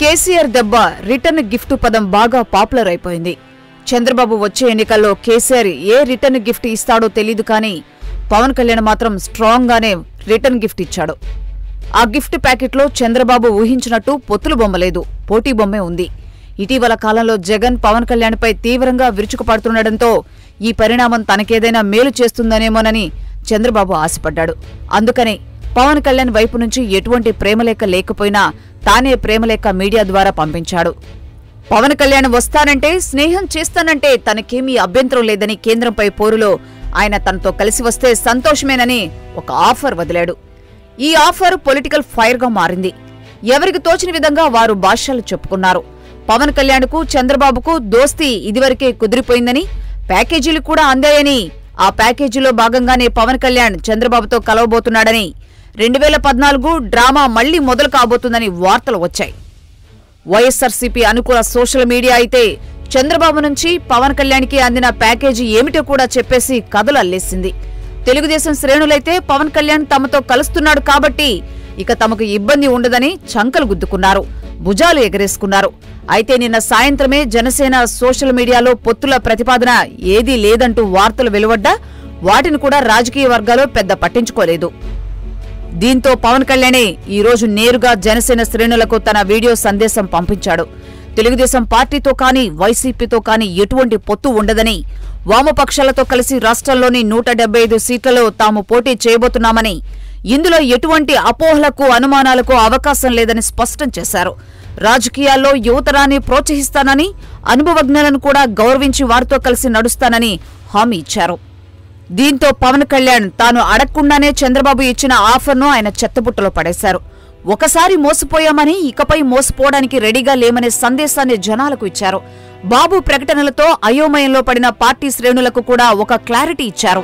కేసీఆర్ దెబ్బ return gift పదం బాగా పాపులర్ అయిపోయింది. చంద్రబాబు వచ్చే ఎన్నికల్లో కేసీఆర్ ఏ రిటర్న్ గిఫ్ట్ ఇస్తాడో తెలీదు కానీ పవన్ కళ్యాణ్ మాత్రం స్ట్రాంగ్ గానే రిటర్న్ గిఫ్ట్ ఇచ్చాడు. ఆ గిఫ్ట్ ప్యాకెట్లో చంద్రబాబు ఊహించినట్టు పొత్తులు బొమ్మ లేదు పోటీ బొమ్మే ఉంది. ఇటీవల కాలంలో జగన్ పవన్ కళ్యాణ్పై తీవ్రంగా విరుచుకుపడుతుండటంతో ఈ పరిణామం తనకేదైనా మేలు చేస్తుందనేమోనని చంద్రబాబు ఆశపడ్డాడు. అందుకనే పవన్ కళ్యాణ్ వైపు నుంచి ఎటువంటి ప్రేమలేఖ లేకపోయినా తానే ప్రేమలేఖ మీడియా ద్వారా పంపించాడు. పవన్ కళ్యాణ్ వస్తానంటే స్నేహం చేస్తానంటే తనకేమీ అభ్యంతరం లేదని కేంద్రంపై పోరులో ఆయన తనతో కలిసి వస్తే సంతోషమేనని ఒక ఆఫర్ వదిలాడు. ఈ ఆఫర్ పొలిటికల్ ఫైర్గా మారింది. ఎవరికి తోచిన విధంగా వారు భాష్యాలు చెప్పుకున్నారు. పవన్ కళ్యాణ్కు చంద్రబాబుకు దోస్తీ ఇదివరకే కుదిరిపోయిందని ప్యాకేజీలు కూడా అందాయని ఆ ప్యాకేజీలో భాగంగానే పవన్ కళ్యాణ్ చంద్రబాబుతో కలవబోతున్నాడని రెండు వేల పద్నాలుగు డ్రామా మళ్ళీ మొదలు కాబోతుందని వార్తలు వచ్చాయి. వైఎస్ఆర్సీపీ అనుకూల సోషల్ మీడియా అయితే చంద్రబాబు నుంచి పవన్ కళ్యాణ్కి అందిన ప్యాకేజీ ఏమిటో కూడా చెప్పేసి కథలు అల్లేసింది తెలుగుదేశం శ్రేణులైతే పవన్ కళ్యాణ్ తమతో కలుస్తున్నాడు కాబట్టి ఇక తమకు ఇబ్బంది ఉండదని చంకలు గుద్దుకున్నారు భుజాలు ఎగరేసుకున్నారు. అయితే నిన్న సాయంత్రమే జనసేన సోషల్ మీడియాలో పొత్తుల ప్రతిపాదన ఏదీ లేదంటూ వార్తలు వెలువడ్డా వాటిని కూడా రాజకీయ వర్గాలు పెద్ద పట్టించుకోలేదు. దీంతో పవన్ కళ్యాణే ఈ రోజు నేరుగా జనసేన శ్రేణులకు తన వీడియో సందేశం పంపించాడు. తెలుగుదేశం పార్టీతో కానీ వైసీపీతో కానీ ఎటువంటి పొత్తు ఉండదని వామపక్షాలతో కలిసి రాష్ట్రంలోని నూట డెబ్బై ఐదు సీట్లలో తాము పోటీ చేయబోతున్నామని ఇందులో ఎటువంటి అపోహలకు అనుమానాలకు అవకాశం లేదని స్పష్టం చేశారు. రాజకీయాల్లో యువతరాన్ని ప్రోత్సహిస్తానని అనుభవజ్ఞులను కూడా గౌరవించి వారితో కలిసి నడుస్తానని హామీ ఇచ్చారు. దీంతో పవన్ కళ్యాణ్ తాను అడగకుండానే చంద్రబాబు ఇచ్చిన ఆఫర్ను ఆయన చెత్తబుట్టలో పడేశారు. ఒకసారి మోసపోయామని ఇకపై మోసపోవడానికి రెడీగా లేమనే సందేశాన్ని జనాలకు ఇచ్చారు. బాబు ప్రకటనలతో అయోమయంలో పడిన పార్టీ శ్రేణులకు కూడా ఒక క్లారిటీ ఇచ్చారు.